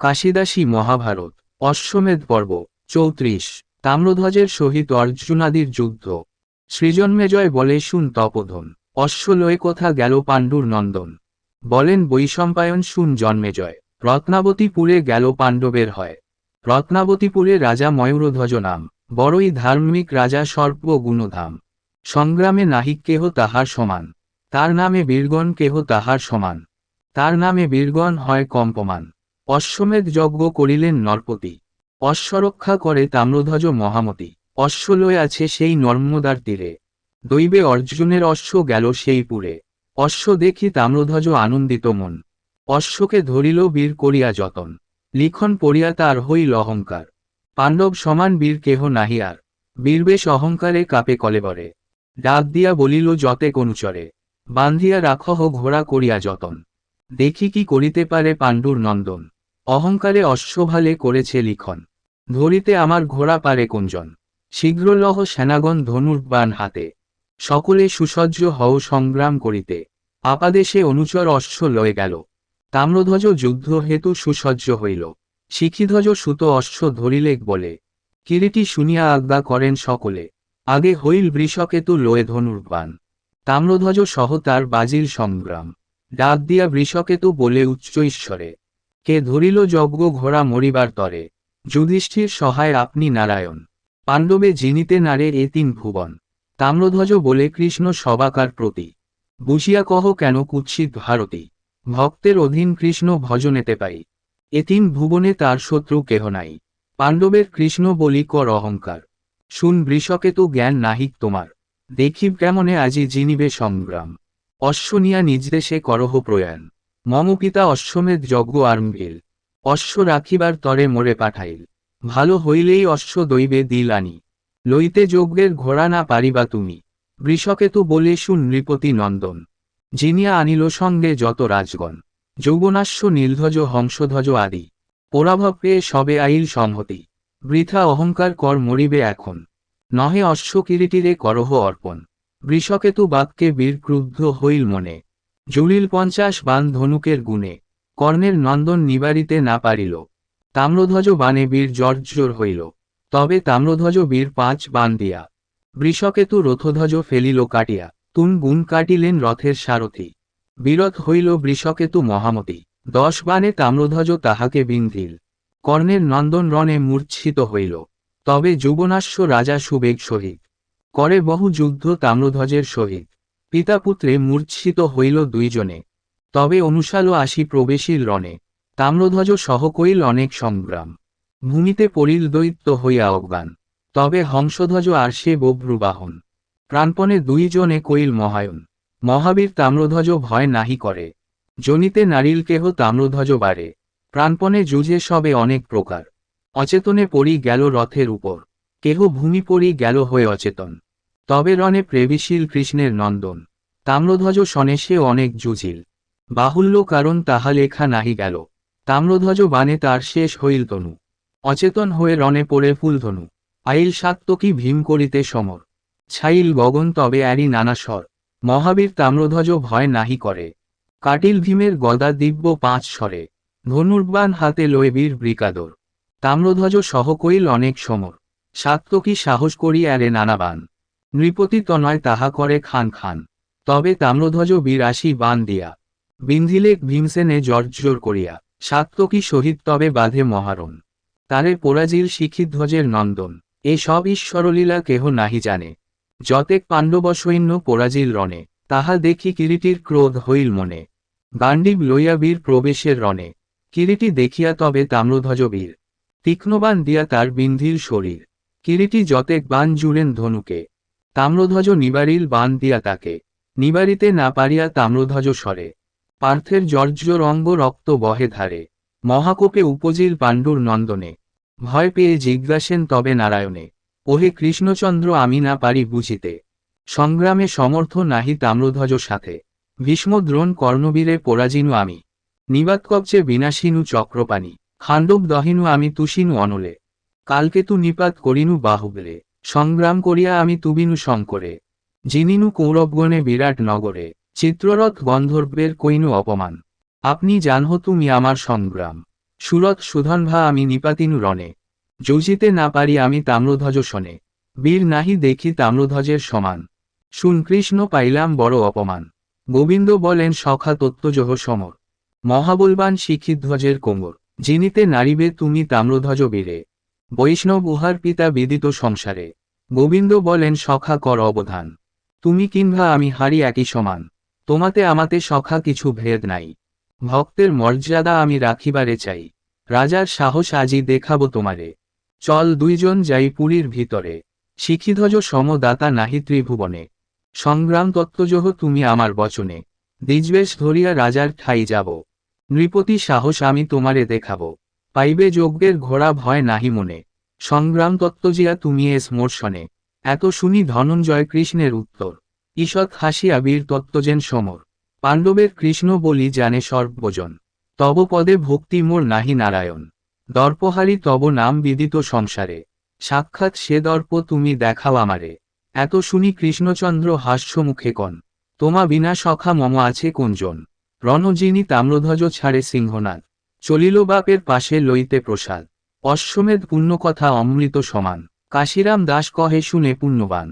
কাশিদাসী মহাভারত, অশ্বমেধ পর্ব, চৌত্রিশ, তাম্রধ্বজের সহিত অর্জুনাদির যুদ্ধ। সৃজন্মেজয় বলে শুন তপোধন, অশ্বলয়ে কোথা গেল পাণ্ডুর নন্দন। বলেন বৈশম্পায়ন শুন জন্মেজয় রত্নাবতীপুরে গেল পাণ্ডবের হয়। রত্নাবতীপুরে রাজা ময়ূরধ্বজ নাম, বড়ই ধার্মিক রাজা সর্ব গুণধাম। সংগ্রামে নাহিক কেহ তাহার সমান, তার নামে বীরগণ কেহ তাহার সমান। তার নামে বীরগণ হয় কম্পমান। অশ্বমেধ যজ্ঞ করিলেন নরপতি। অশ্বরক্ষা করে তাম্রধ্বজ মহামতি। অশ্বলয় আছে সেই নর্মদার তীরে। দৈবে অর্জুনের অশ্ব গেল সেই পুরে। অশ্ব দেখি তাম্রধ্বজ আনন্দিত মন। অশ্বকে ধরিল বীর করিয়া যতন। লিখন পড়িয়া তার হইল অহংকার পাণ্ডব সমান বীর কেহ নাহি আর। বীরবেশ অহংকারে কাপে কলেবরে ডাক দিয়া বলিল, যতে অনুচরে বান্ধিয়া রাখহ ঘোড়া করিয়া যতন। দেখি কি করিতে পারে পাণ্ডুর নন্দন। অহংকারে অশ্বভালে করেছে লিখন। ধরিতে আমার ঘোড়া পারে কুঞ্জন। শীঘ্রলহ সেনাগণ ধনুর বান হাতে। সকলে সুসজ্জ হও সংগ্রাম করিতে। আপাদেশে অনুচর অশ্ব লয়ে গেল। তাম্রধ্বজ যুদ্ধ হেতু সুসজ্জ হইল। শিখিধ্বজ সুত অশ্ব ধরিলেক বলে, কিরিটি শুনিয়া আজ্ঞা করেন সকলে। আগে হইল বৃষকেতু লয়ে ধনুর বান তাম্রধ্বজ সহ তার বাজির সংগ্রাম। ডাক দিয়া বৃষকেতু বলে, উচ্চ ঈশ্বরে কে ধরিল যজ্ঞ ঘোড়া মরিবার তরে। যুধিষ্ঠির সহায় আপনি নারায়ণ। পাণ্ডবে জিনিতে নারে এ তিন ভুবন। তাম্রধ্বজ বলে কৃষ্ণ সবাকার প্রতি। বুঝিয়া কহ কেন কুৎসিত ভারতী? ভক্তের অধীন কৃষ্ণ ভজনেতে পাই। এ তিন ভুবনে তার শত্রু কেহ নাই। পাণ্ডবের কৃষ্ণ বলি কর অহংকার। শুন বৃষকে তো জ্ঞান নাহিক তোমার। দেখিব কেমনে আজি জিনিবে সংগ্রাম। অশ্বনিয়া নিজ দেশে করহ প্রয়াণ। মম পিতা অশ্বমেধ যজ্ঞ আরম্ভিল অশ্ব রাখিবার তরে মোরে পাঠাইল। ভালো হইলেই অশ্ব দৈবে দিল আনি। লইতে যজ্ঞের ঘোড়া না পারিবা তুমি। বৃষকেতু বলে শুন নৃপতি নন্দন। জিনিয়া আনিল সঙ্গে যত রাজগণ। যৌবনাশ্ব নীলধ্বজ হংসধ্বজ আদি। পরাভব পেয়ে সবে আইল সংহতি। বৃথা অহংকার কর মরিবে এখন। নহে অশ্ব কিরিটিরে করহ অর্পণ। বৃষকেতু বাক্যে বীর ক্রুদ্ধ হইল মনে। জুলিল পঞ্চাশ বান ধনুকের গুণে, কর্ণের নন্দন নিবারিতে না পারিল। তাম্রধ্বজ বানে বীর জর্জর হইল। তবে তাম্রধ্বজ বীর পাঁচ বান দিয়া। বৃষকেতু রথধ্বজ ফেলিল কাটিয়া, তুন গুণ কাটিলেন রথের সারথি। বিরথ হইল বৃষকেতু মহামতি, দশ বানে তাম্রধ্বজ তাহাকে বিন্ধিল। কর্ণের নন্দন রণে মূর্ছিত হইল। তবে যুবনাশ্য রাজা সুবেগ সহিত। করে বহু যুদ্ধ তাম্রধ্বজের সহিত। পিতাপুত্রে মূর্ছিত হইল দুইজনে। তবে অনুশাল আসি প্রবেশীর রণে, তাম্রধ্বজ সহ কইল অনেক সংগ্রাম। ভূমিতে পড়িল দৈত্য হইয়া অজ্ঞান, তবে হংসধ্বজ আর সে বভ্রুবাহন প্রাণপণে দুইজনে কইল মহায়ন, মহাবীর তাম্রধ্বজ ভয় নাহি করে। জনিতে নারীল কেহ তাম্রধ্বজ বাড়ে, প্রাণপণে যুঝে সবে অনেক প্রকার। অচেতনে পড়ি গেল রথের উপর, কেহ ভূমি পড়ি গেল হয়ে অচেতন। তবে রণে প্রেবিশীল কৃষ্ণের নন্দন। তাম্রধ্বজ শনে সে অনেক জুঝিল বাহুল্য কারণ তাহা লেখা নাহি গেল। তাম্রধ্বজ বানে তার শেষ হইল তনু। অচেতন হয়ে রণে পড়ে ফুলধনু। আইল সাত্তকী ভীম করিতে সমর। ছাইল গগন তবে অ্যারি নানা স্বর। মহাবীর তাম্রধ্বজ ভয় নাহি করে। কাটিল ভীমের গদা দিব্য পাঁচ স্বরে। ধনুর্বান হাতে লয়ে বীর ব্রিকাদর। তাম্রধ্বজ সহ কইল অনেক সমর। সাত্তকী সাহস করি অ্যারে নানা বান নৃপতি তনয় তাহা করে খান খান। তবে তাম্রধ্বজ বীর আসি বান দিয়া। বিন্ধিলেক ভীমসেনে জর্জর করিয়া। সাত্তকী শহীদ তবে বাঁধে মহারণ। তারে পোরাজিল শিখিধ্বজের নন্দন। এ সব ঈশ্বরলীলা কেহ নাহি জানে। যতেক পাণ্ডবসৈন্য পোরাজিল রণে, তাহা দেখি কিরিটির ক্রোধ হইল মনে। গান্ডিব লইয়া বীর প্রবেশের রণে। কিরিটি দেখিয়া তবে তাম্রধ্বজ বীর। তীক্ষ্ণবান দিয়া তার বিন্ধির শরীর। কিরিটি যতেক বান জুড়েন ধনুকে তাম্রধ্বজ নিবারিল বান দিয়া তাকে। নিবারিতে না পারিয়া তাম্রধ্বজ সরে। পার্থের জর্জর অঙ্গ রক্ত বহে ধারে। মহাকোপে উপজিল পাণ্ডুর নন্দনে। ভয় পেয়ে জিজ্ঞাসেন, তবে নারায়ণে, ওহে কৃষ্ণচন্দ্র, আমি না পারি বুঝিতে। সংগ্রামে সমর্থ নাহি তাম্রধ্বজ সাথে। ভীষ্ম দ্রোণ কর্ণবীরে পরাজিনু আমি। নিবাতকবচে বিনাশিনু চক্রপাণি। খাণ্ডব দহিনু আমি তুষিনু অনলে। কালকেতু নিপাত করিনু বাহুবলে। সংগ্রাম করিয়া আমি তুবিনু শঙ্করে জিনিনু কৌরবগণে বিরাট নগরে, চিত্ররথ গন্ধর্বের কইনু অপমান। আপনি জানহ তুমি আমার সংগ্রাম। সুরত সুধনভা আমি নিপাতিনু রণে। যৌজিতে না পারি আমি তাম্রধ্বজ শনে। বীর নাহি দেখি তাম্রধ্বজের সমান। শুনকৃষ্ণ পাইলাম বড় অপমান। গোবিন্দ বলেন সখা তত্ত্বজহ সমর। মহাবলবান শিখিধ্বজের কোমর। যিনিতে নারিবে তুমি তাম্রধ্বজ বীরে। বৈষ্ণব উহার পিতা বিদিত সংসারে। গোবিন্দ বলেন, সখা, কর অবধান। তুমি কিংবা আমি হারি একই সমান। তোমাতে আমাতে সখা কিছু ভেদ নাই। ভক্তের মর্যাদা আমি রাখিবারে চাই। রাজার সাহস আজি দেখাবো তোমারে। চল দুইজন যাই পুরীর ভিতরে। শিখিধ্বজ সমদাতা নাহি ত্রিভুবনে। সংগ্রাম তত্ত্বজহ তুমি আমার বচনে। দ্বিজবেশ ধরিয়া রাজার ঠাই যাব। নৃপতি সাহস আমি তোমারে দেখাবো। পাইবে যজ্ঞের ঘোড়া ভয় নাহি মনে। সংগ্রাম তত্ত্বজিয়া তুমি এস মোর্শনে এত শুনি ধনঞ্জয় কৃষ্ণের উত্তর। ঈষৎ হাসিয়া বীর তত্ত্বজেন সমর। পাণ্ডবের কৃষ্ণ বলি জানে সর্বজন। তব পদে ভক্তি মোর নাহি নারায়ণ। দর্পহারি তব নাম বিদিত সংসারে। সাক্ষাৎ সে দর্প তুমি দেখাও আমারে। এত শুনি কৃষ্ণচন্দ্র হাস্যমুখে কন। তোমা বিনা সখা মম আছে কোনজন। রণজিনী তাম্রধ্বজ ছাড়ে সিংহনাথ চলিল বাপের পাশে লইতে প্রসাদ। অশ্বমেধ পুণ্যকথা অমৃত সমান। কাশিরাম দাস কহে শুনে পুণ্যবান।